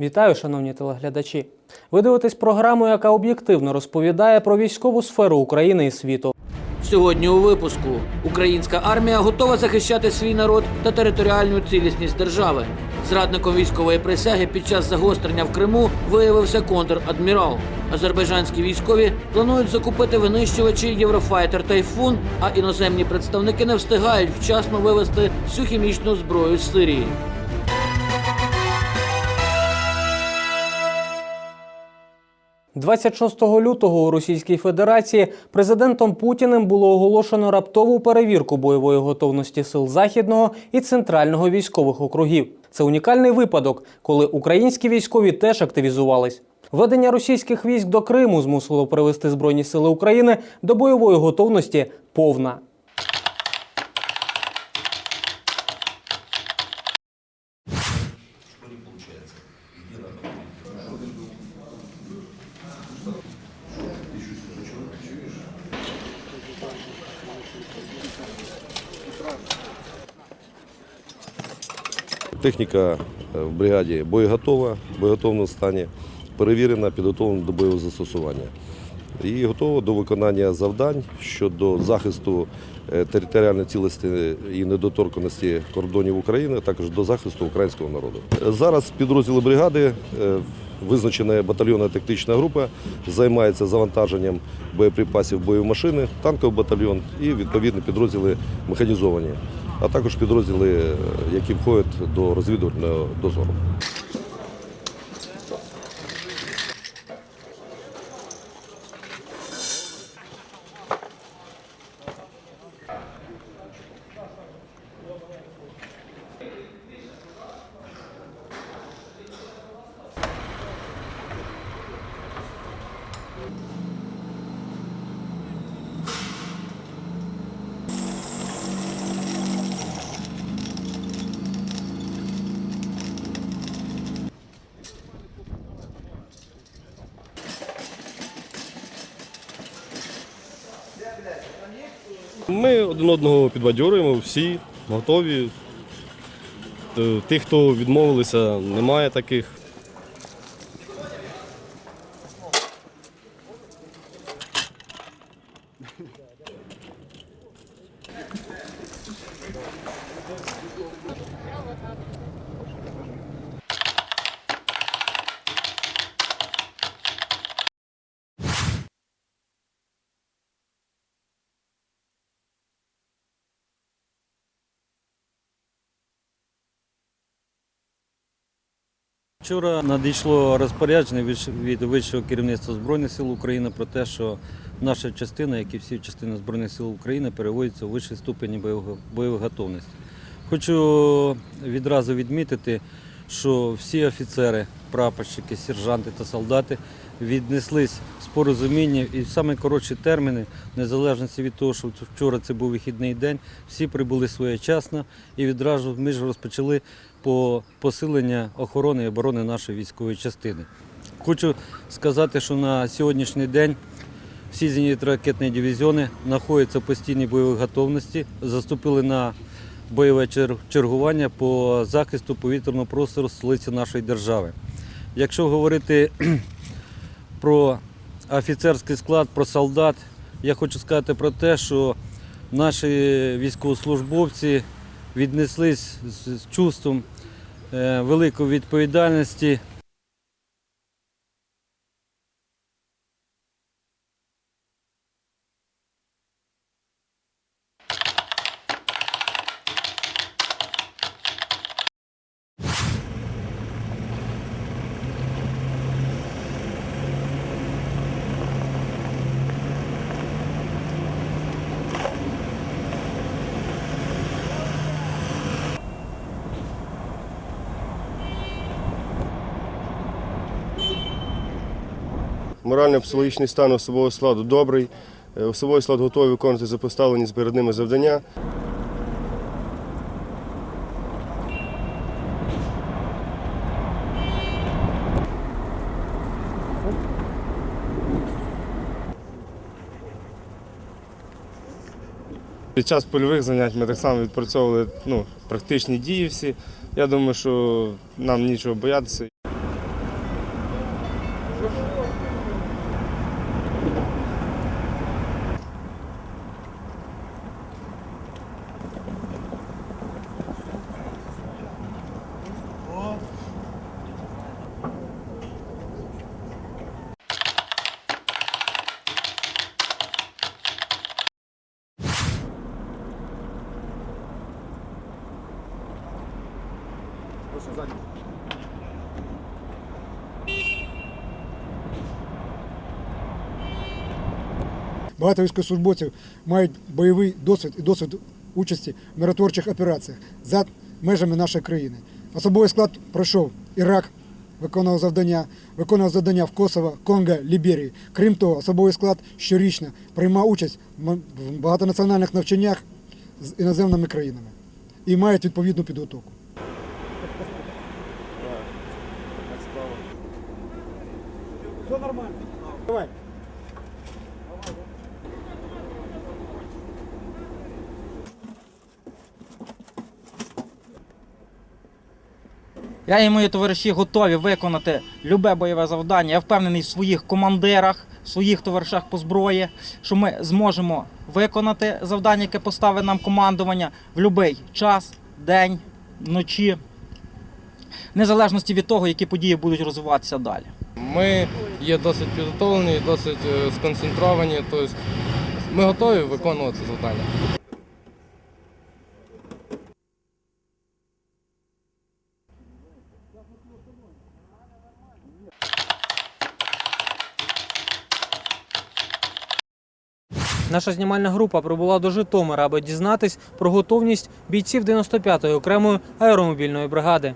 Вітаю, шановні телеглядачі. Ви дивитесь програму, яка об'єктивно розповідає про військову сферу України і світу. Сьогодні у випуску українська армія готова захищати свій народ та територіальну цілісність держави. Зрадником військової присяги під час загострення в Криму виявився контр-адмірал. Азербайджанські військові планують закупити винищувачі Єврофайтер Тайфун, а іноземні представники не встигають вчасно вивезти всю хімічну зброю з Сирії. – 26 лютого у Російській Федерації президентом Путіним було оголошено раптову перевірку бойової готовності сил західного і центрального військових округів. Це унікальний випадок, коли українські військові теж активізувались. Ведення російських військ до Криму змусило привести Збройні сили України до бойової готовності повна. Техніка е, в бригаді боєготова, в боєготовному стані, перевірена, підготовлена до бойового застосування. І готова до виконання завдань щодо захисту е, територіальної цілості і недоторканості кордонів України, а також до захисту українського народу. Зараз підрозділи бригади, е, визначена батальйонна тактична група, займається завантаженням боєприпасів в бойові машини, танковий батальйон і відповідні підрозділи механізовані, а також підрозділи, е, які входять до розвідувального дозору. Ми один одного підбадьорюємо, всі готові. Е, Тих, хто відмовилися, немає таких. Вчора надійшло розпорядження від- вищого керівництва Збройних сил України про те, що наша частина, як і всі частини Збройних сил України, переводяться у вищий ступені бойової готовності. Хочу відразу відмітити, що всі офіцери, прапорщики, сержанти та солдати віднеслись з порозумінням і в самі коротші терміни, в незалежності від того, що вчора це був вихідний день, всі прибули своєчасно і відразу ми ж розпочали по посилення охорони і оборони нашої військової частини. Хочу сказати, що на сьогоднішній день всі зенітно-ракетні дивізіони знаходяться в постійній бойовій готовності, заступили на бойове чергування по захисту повітряного простору столиці нашої держави. Якщо говорити про офіцерський склад, про солдат, я хочу сказати про те, що наші військовослужбовці віднеслись з чувством е, великої відповідальності. Морально-психологічний стан особового складу добрий. Е, Особовий склад готовий виконувати за поставлені перед ними завдання. Під час польових занять ми так само відпрацьовували ну, практичні дії всі. Я думаю, що нам нічого боятися. все сзади. Багато військовослужбовців мають бойовий досвід і досвід участі в миротворчих операціях за межами нашої країни. Особовий склад пройшов Ірак, виконував завдання, виконував завдання в Косово, Конго, Ліберії. Крім того, особовий склад щорічно приймав участь в багатонаціональних навчаннях з іноземними країнами і мають відповідну підготовку. Все нормально. Давай. Я і мої товариші готові виконати любе бойове завдання. Я впевнений в своїх командирах, в своїх товаришах по зброї, що ми зможемо виконати завдання, яке поставить нам командування в будь-який час, день, вночі, в незалежності від того, які події будуть розвиватися далі. Ми є досить підготовлені, досить е, сконцентровані. Тобто ми готові виконувати завдання. Наша знімальна група прибула до Житомира, аби дізнатись про готовність бійців 95-ї окремої аеромобільної бригади.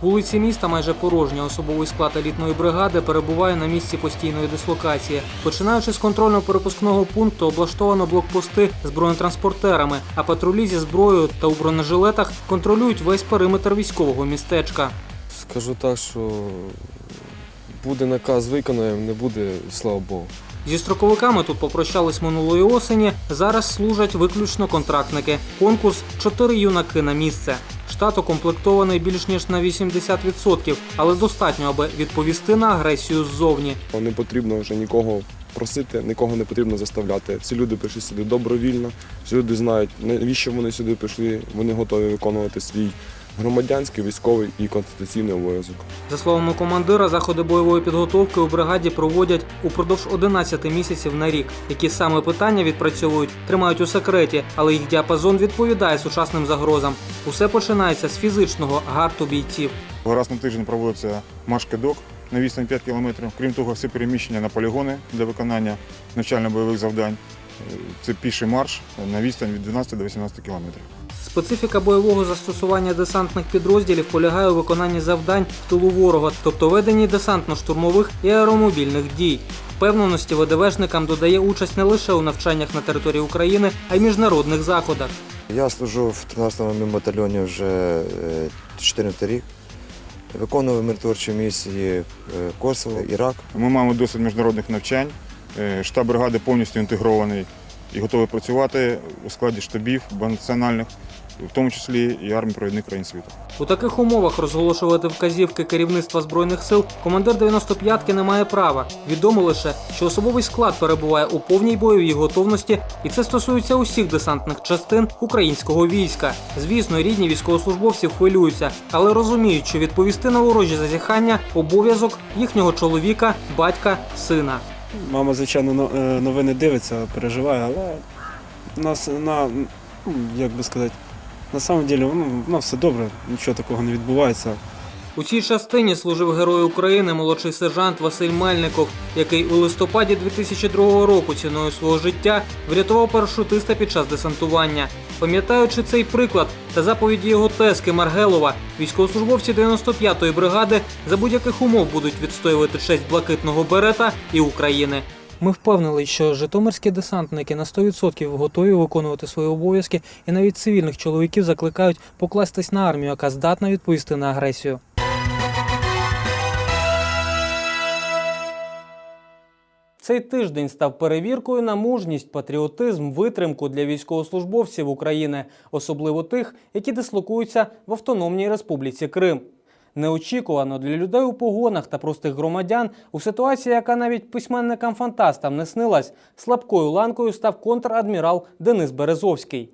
Вулиці міста майже порожні. Особовий склад елітної бригади перебуває на місці постійної дислокації. Починаючи з контрольно-перепускного пункту, облаштовано блокпости з бронетранспортерами, а патрулі зі зброєю та у бронежилетах контролюють весь периметр військового містечка. Скажу так, що буде наказ виконаємо, не буде, слава Богу. Зі строковиками тут попрощались минулої осені. Зараз служать виключно контрактники. Конкурс чотири юнаки на місце. Штат укомплектований більш ніж на 80%, але достатньо, аби відповісти на агресію ззовні. Не потрібно вже нікого просити, нікого не потрібно заставляти. Всі люди прийшли сюди добровільно, всі люди знають, навіщо вони сюди прийшли. Вони готові виконувати свій громадянський, військовий і конституційний обов'язок. За словами командира, заходи бойової підготовки у бригаді проводять упродовж 11 місяців на рік. Які саме питання відпрацьовують, тримають у секреті, але їх діапазон відповідає сучасним загрозам. Усе починається з фізичного гарту бійців. Раз на тиждень проводиться марш-кидок на відстань 5 кілометрів. Крім того, всі переміщення на полігони для виконання навчально-бойових завдань. Е, Це піший марш на відстань від 12 до 18 кілометрів. Специфіка бойового застосування десантних підрозділів полягає у виконанні завдань в тилу ворога, тобто веденні десантно-штурмових і аеромобільних дій. Впевненості ВДВшникам додає участь не лише у навчаннях на території України, а й міжнародних заходах. Я служу в 13-му батальйоні вже е, 14 рік. Виконував миротворчі місії е, Косово, Ірак. Ми маємо досвід міжнародних навчань. Е, Штаб бригади повністю інтегрований і готовий працювати у складі штабів багатонаціональних, в тому числі і армії провідних країн світу. У таких умовах розголошувати вказівки керівництва збройних сил командир 95-ки не має права. Відомо лише, що особовий склад перебуває у повній бойовій готовності, і це стосується усіх десантних частин українського війська. Звісно, рідні військовослужбовців хвилюються, але розуміють, що відповісти на ворожі зазіхання обов'язок їхнього чоловіка, батька, сина. Мама, звичайно, но- е, новини дивиться, переживає, але нас на, ну, як би сказати, на самом деле, ну, у все добре, нічого такого не відбувається. У цій частині служив герой України молодший сержант Василь Мельников, який у листопаді 2002 року ціною свого життя врятував парашутиста під час десантування. Пам'ятаючи цей приклад та заповіді його тески Маргелова, військовослужбовці 95-ї бригади за будь-яких умов будуть відстоювати честь блакитного берета і України. Ми впевнили, що житомирські десантники на 100% готові виконувати свої обов'язки, і навіть цивільних чоловіків закликають покластись на армію, яка здатна відповісти на агресію. Цей тиждень став перевіркою на мужність, патріотизм, витримку для військовослужбовців України, особливо тих, які дислокуються в Автономній Республіці Крим. Неочікувано для людей у погонах та простих громадян у ситуації, яка навіть письменникам-фантастам не снилась, слабкою ланкою став контр-адмірал Денис Березовський.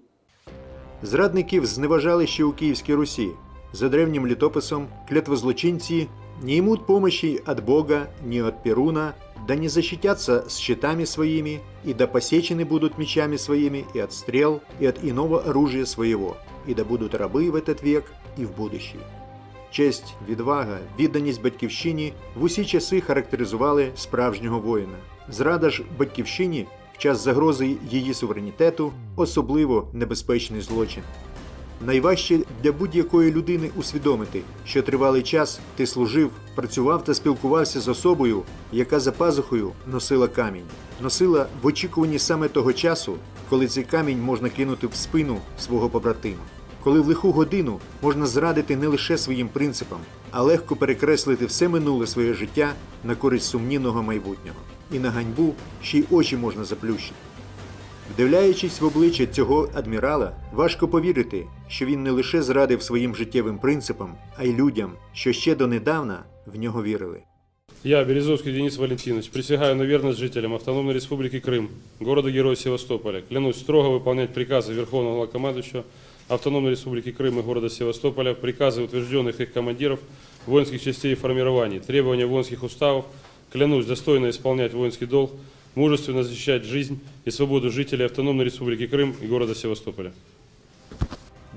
Зрадників зневажали ще у Київській Русі. За древнім літописом клятвозлочинці не имут помощи от Бога, ни от Перуна, да не защитятся с щитами своими, и да посечены будут мечами своими и от стрел, и от иного оружия своего, и да будут рабы в этот век и в будущий. Честь, відвага, відданість батьківщині в усі часи характеризували справжнього воїна. Зрада ж батьківщині в час загрози її суверенітету особливо небезпечний злочин. Найважче для будь-якої людини усвідомити, що тривалий час ти служив, працював та спілкувався з особою, яка за пазухою носила камінь, носила в очікуванні саме того часу, коли цей камінь можна кинути в спину свого побратима, коли в лиху годину можна зрадити не лише своїм принципам, а легко перекреслити все минуле своє життя на користь сумнівного майбутнього. І на ганьбу ще й очі можна заплющити. Вдивляючись в обличчя цього адмірала, важко повірити, що він не лише зрадив своїм життєвим принципам, а й людям, що ще донедавна в нього вірили. Я, Березовский Денис Валентинович, присягаю на верность жителям Автономной Республики Крым, города-героя Севастополя. Клянусь строго выполнять приказы Верховного Главкомандующего Автономной Республики Крым и города Севастополя, приказы утвержденных их командиров, воинских частей и формирований, требования воинских уставов. Клянусь достойно исполнять воинский долг, мужественно защищать жизнь и свободу жителей Автономной Республики Крым и города Севастополя.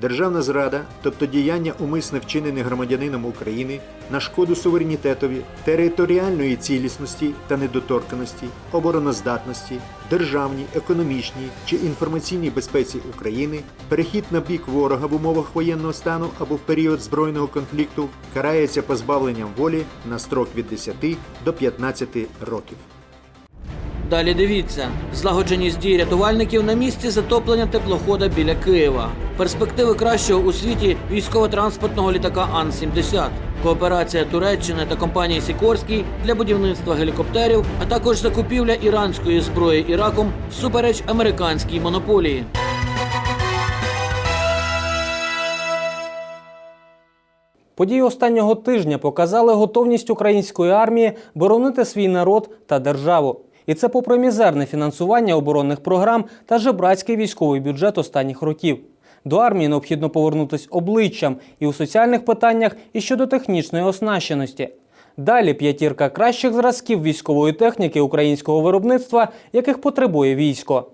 Державна зрада, тобто діяння умисне вчинене громадянином України на шкоду суверенітетові, територіальної цілісності та недоторканості, обороноздатності, державній, економічній чи інформаційній безпеці України, перехід на бік ворога в умовах воєнного стану або в період збройного конфлікту карається позбавленням волі на строк від 10 до 15 років. Далі дивіться: злагодженість дій рятувальників на місці затоплення теплохода біля Києва. Перспективи кращого у світі військово-транспортного літака Ан-70. Кооперація Туреччини та компанії Сікорський для будівництва гелікоптерів, а також закупівля іранської зброї Іраком всупереч американській монополії. Події останнього тижня показали готовність української армії боронити свій народ та державу. І це попри мізерне фінансування оборонних програм та жебрацький військовий бюджет останніх років. До армії необхідно повернутися обличчям і у соціальних питаннях, і щодо технічної оснащеності. Далі п'ятірка кращих зразків військової техніки українського виробництва, яких потребує військо.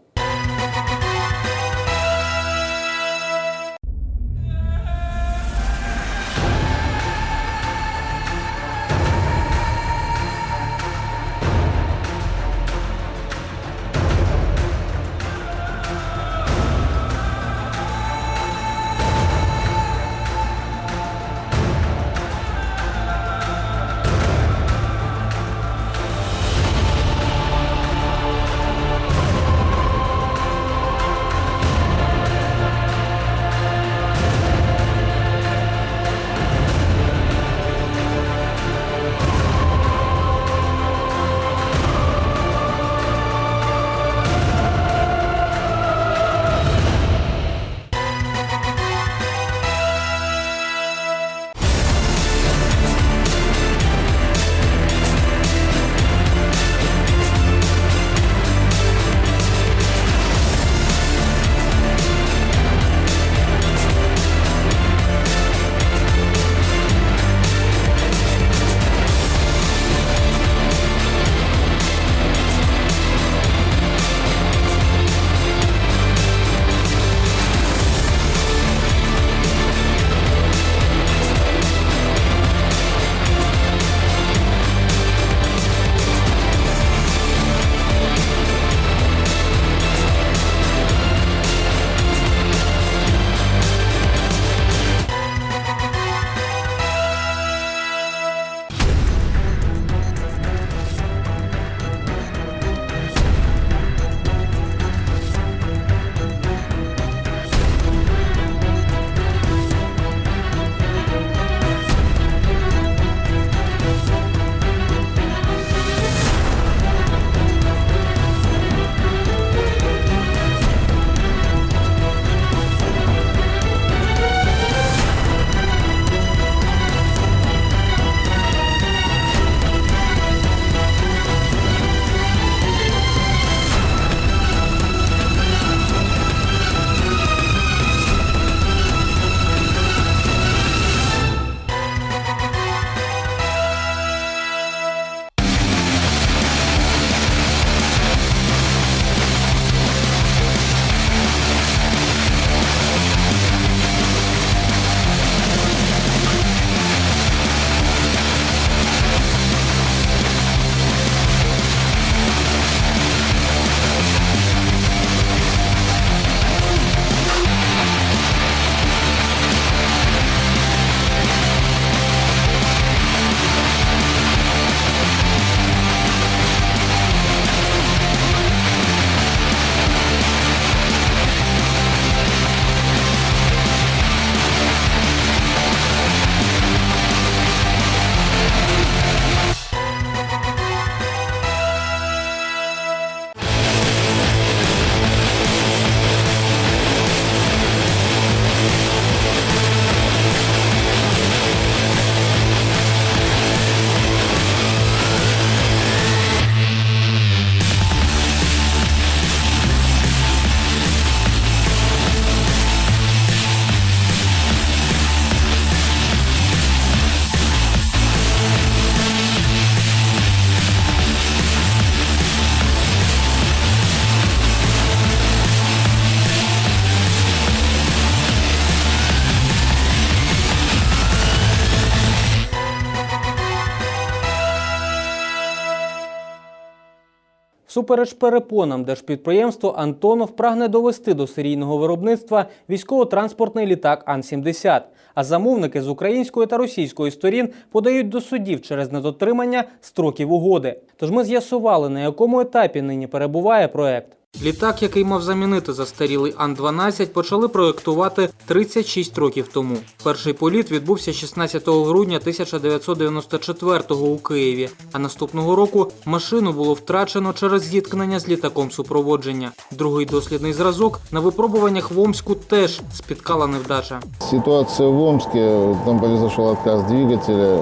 Всупереч перепонам, держпідприємство Антонов прагне довести до серійного виробництва військово-транспортний літак Ан-70. А замовники з української та російської сторін подають до судів через недотримання строків угоди. Тож ми з'ясували, на якому етапі нині перебуває проект. Літак, який мав замінити застарілий Ан-12, почали проєктувати 36 років тому. Перший політ відбувся 16 грудня 1994-го у Києві. А наступного року машину було втрачено через зіткнення з літаком супроводження. Другий дослідний зразок на випробуваннях в Омську теж спіткала невдача. Ситуация в Омске, там произошел отказ двигателя,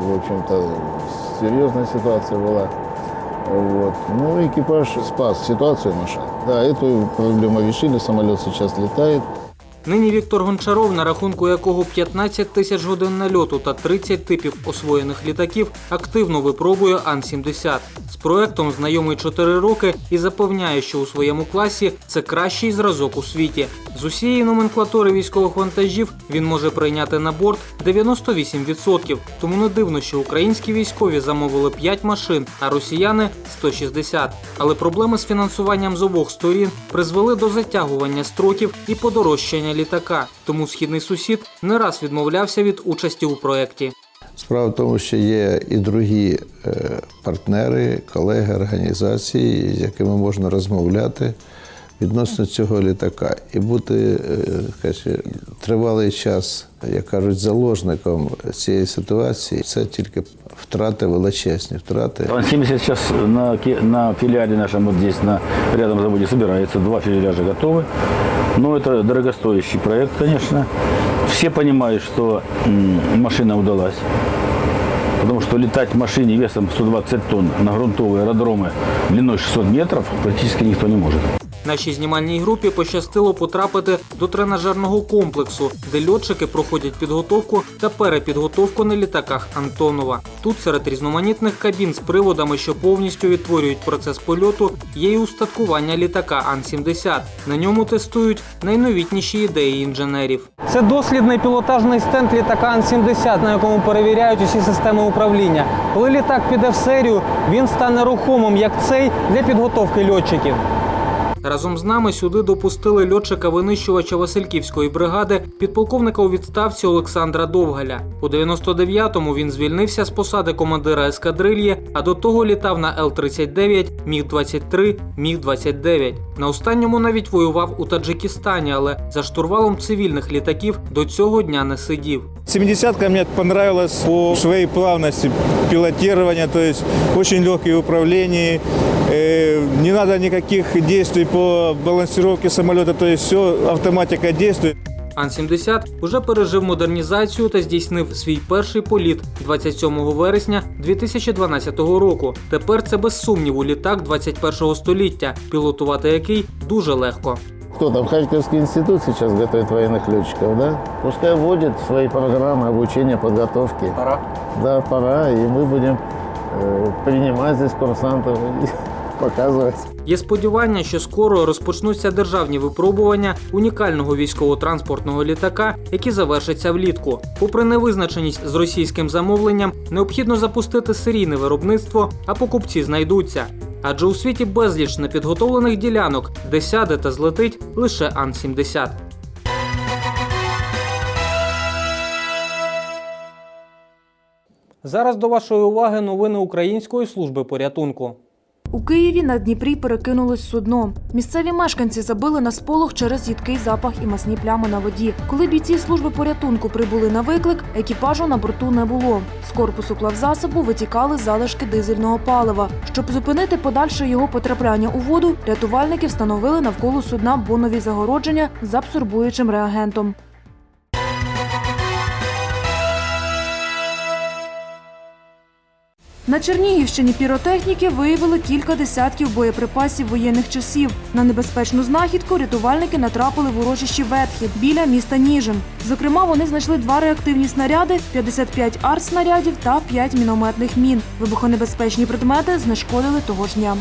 в общем-то, серьезная ситуация была. Вот. Ну, экипаж спас ситуацию машин. Да, эту проблему решили, самолет сейчас летает. Нині Віктор Гончаров, на рахунку якого 15 тисяч годин нальоту та 30 типів освоєних літаків, активно випробує Ан-70. З проектом знайомий 4 роки і запевняє, що у своєму класі це кращий зразок у світі. З усієї номенклатури військових вантажів він може прийняти на борт 98%. Тому не дивно, що українські військові замовили 5 машин, а росіяни 160. Але проблеми з фінансуванням з обох сторін призвели до затягування строків і подорожчання літака. Тому східний сусід не раз відмовлявся від участі у проєкті. Справа в тому, що є і другі е, партнери, колеги, організації, з якими можна розмовляти відносно цього літака і бути е, каже, тривалий час, як кажуть, заложником цієї ситуації. Це тільки втрати, величезні втрати. Ан-70 сейчас на, на филиале нашем вот здесь, на рядом заводе, собирается. Два филиаля готовы. Но это дорогостоящий проект, конечно. Все понимают, что м, машина удалась. Потому что летать в машине весом 120 тонн на грунтовые аэродромы длиной 600 метров практически никто не может. Нашій знімальній групі пощастило потрапити до тренажерного комплексу, де льотчики проходять підготовку та перепідготовку на літаках Антонова. Тут серед різноманітних кабін з приводами, що повністю відтворюють процес польоту, є й устаткування літака Ан-70. На ньому тестують найновітніші ідеї інженерів. Це дослідний пілотажний стенд літака Ан-70, на якому перевіряють усі системи управління. Коли літак піде в серію, він стане рухомим, як цей для підготовки льотчиків. Разом з нами сюди допустили льотчика винищувача Васильківської бригади, підполковника у відставці Олександра Довгаля. У 99-му він звільнився з посади командира ескадрильї, а до того літав на Л-39, Міг-23, Міг-29. На останньому навіть воював у Таджикистані, але за штурвалом цивільних літаків до цього дня не сидів. 70-ка мне понравилась по своей плавности пилотирования, то есть очень легкое управление, э, не надо никаких действий по балансировке самолета, то есть все, автоматика действует. Ан-70 уже пережив модернізацію та здійснив свій перший політ 27 вересня 2012 року. Тепер це без сумніву літак 21 століття, пілотувати який дуже легко. Кто там, Харьковский институт сейчас готовит военных летчиков, да? Пускай вводит свои программы обучения, подготовки. Пора. Да, пора, и мы будем э, принимать здесь курсантов и показывать. Є сподівання, що скоро розпочнуться державні випробування унікального військово-транспортного літака, які завершаться влітку. Попри невизначеність з російським замовленням, необхідно запустити серійне виробництво, а покупці знайдуться. Адже у світі безліч непідготовлених ділянок, де сяде та злетить лише Ан-70. Зараз до вашої уваги новини Української служби порятунку. У Києві на Дніпрі перекинулось судно. Місцеві мешканці забили на сполох через їдкий запах і масні плями на воді. Коли бійці служби порятунку прибули на виклик, екіпажу на борту не було. З корпусу плавзасобу витікали залишки дизельного палива. Щоб зупинити подальше його потрапляння у воду, рятувальники встановили навколо судна бонові загородження з абсорбуючим реагентом. На Чернігівщині піротехніки виявили кілька десятків боєприпасів воєнних часів. На небезпечну знахідку рятувальники натрапили в урочищі Ветхі біля міста Ніжин. Зокрема, вони знайшли два реактивні снаряди, 55 артснарядів та 5 мінометних мін. Вибухонебезпечні предмети знешкодили того ж дня.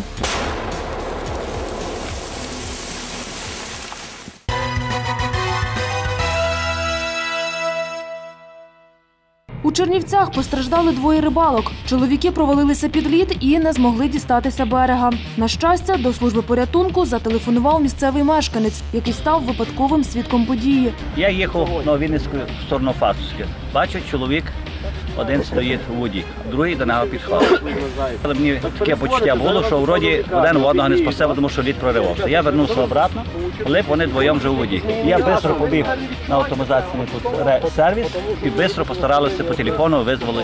Чернівцях постраждали двоє рибалок. Чоловіки провалилися під лід і не змогли дістатися берега. На щастя, до служби порятунку зателефонував місцевий мешканець, який став випадковим свідком події. Я їхав на Вінницьку сторону Фастовське. Бачу, чоловік один стоїть у воді, другий до нього підходить. Але мені таке почуття було, що вроді один в одного не спасе, тому що лід проривався. Я вернувся обратно, коли вони двоєм вже у воді. Я швидко побіг на автоматизаційний сервіс і швидко постаралися по телефону визвали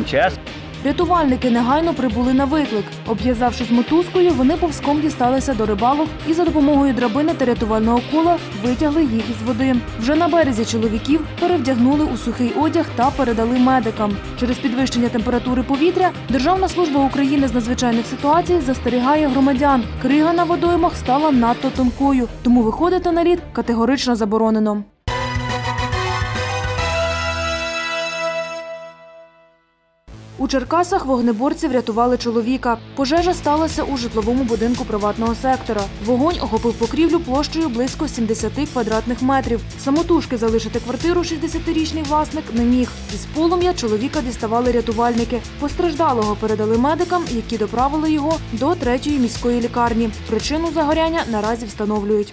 МЧС. Рятувальники негайно прибули на виклик. Обв'язавшись мотузкою, вони повзком дісталися до рибалок і за допомогою драбини та рятувального кола витягли їх із води. Вже на березі чоловіків перевдягнули у сухий одяг та передали медикам. Через підвищення температури повітря Державна служба України з надзвичайних ситуацій застерігає громадян. Крига на водоймах стала надто тонкою, тому виходити на лід категорично заборонено. У Черкасах вогнеборці врятували чоловіка. Пожежа сталася у житловому будинку приватного сектора. Вогонь охопив покрівлю площею близько 70 квадратних метрів. Самотужки залишити квартиру 60-річний власник не міг. Із полум'я чоловіка діставали рятувальники. Постраждалого передали медикам, які доправили його до третьої міської лікарні. Причину загоряння наразі встановлюють.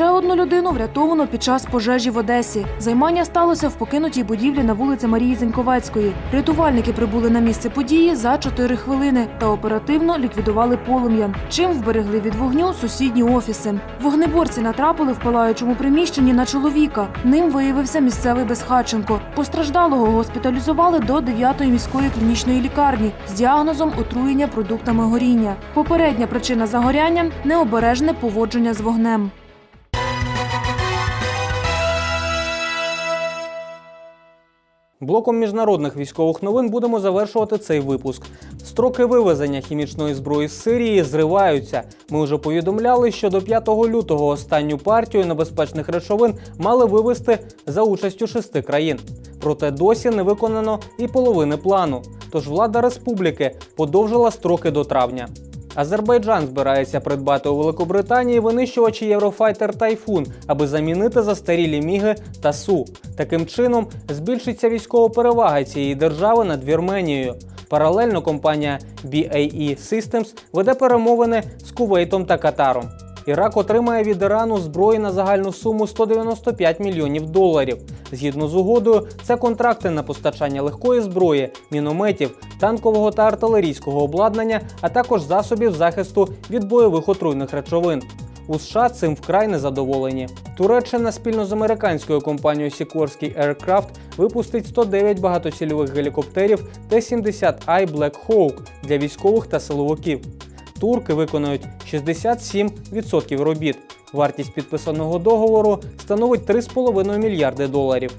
Ще одну людину врятовано під час пожежі в Одесі. Займання сталося в покинутій будівлі на вулиці Марії Зеньковецької. Рятувальники прибули на місце події за 4 хвилини та оперативно ліквідували полум'я. Чим вберегли від вогню сусідні офіси. Вогнеборці натрапили в палаючому приміщенні на чоловіка. Ним виявився місцевий безхатченко. Постраждалого госпіталізували до 9-ї міської клінічної лікарні з діагнозом отруєння продуктами горіння. Попередня причина загоряння необережне поводження з вогнем. Блоком міжнародних військових новин будемо завершувати цей випуск. Строки вивезення хімічної зброї з Сирії зриваються. Ми вже повідомляли, що до 5 лютого останню партію небезпечних речовин мали вивезти за участю шести країн. Проте досі не виконано і половини плану. Тож влада республіки подовжила строки до травня. Азербайджан збирається придбати у Великобританії винищувачі Єврофайтер Тайфун, аби замінити застарілі міги та Су. Таким чином збільшиться військова перевага цієї держави над Вірменією. Паралельно компанія BAE Systems веде перемовини з Кувейтом та Катаром. Ірак отримає від Ірану зброї на загальну суму 195 мільйонів доларів. Згідно з угодою, це контракти на постачання легкої зброї, мінометів, танкового та артилерійського обладнання, а також засобів захисту від бойових отруйних речовин. У США цим вкрай незадоволені. Туреччина спільно з американською компанією Sikorsky Aircraft випустить 109 багатоцільових гелікоптерів Т-70I Black Hawk для військових та силовиків. Турки виконують 67% робіт. Вартість підписаного договору становить 3,5 мільярди доларів.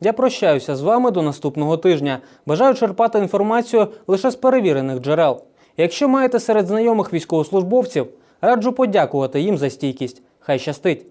Я прощаюся з вами до наступного тижня. Бажаю черпати інформацію лише з перевірених джерел. Якщо маєте серед знайомих військовослужбовців, раджу подякувати їм за стійкість. Хай щастить!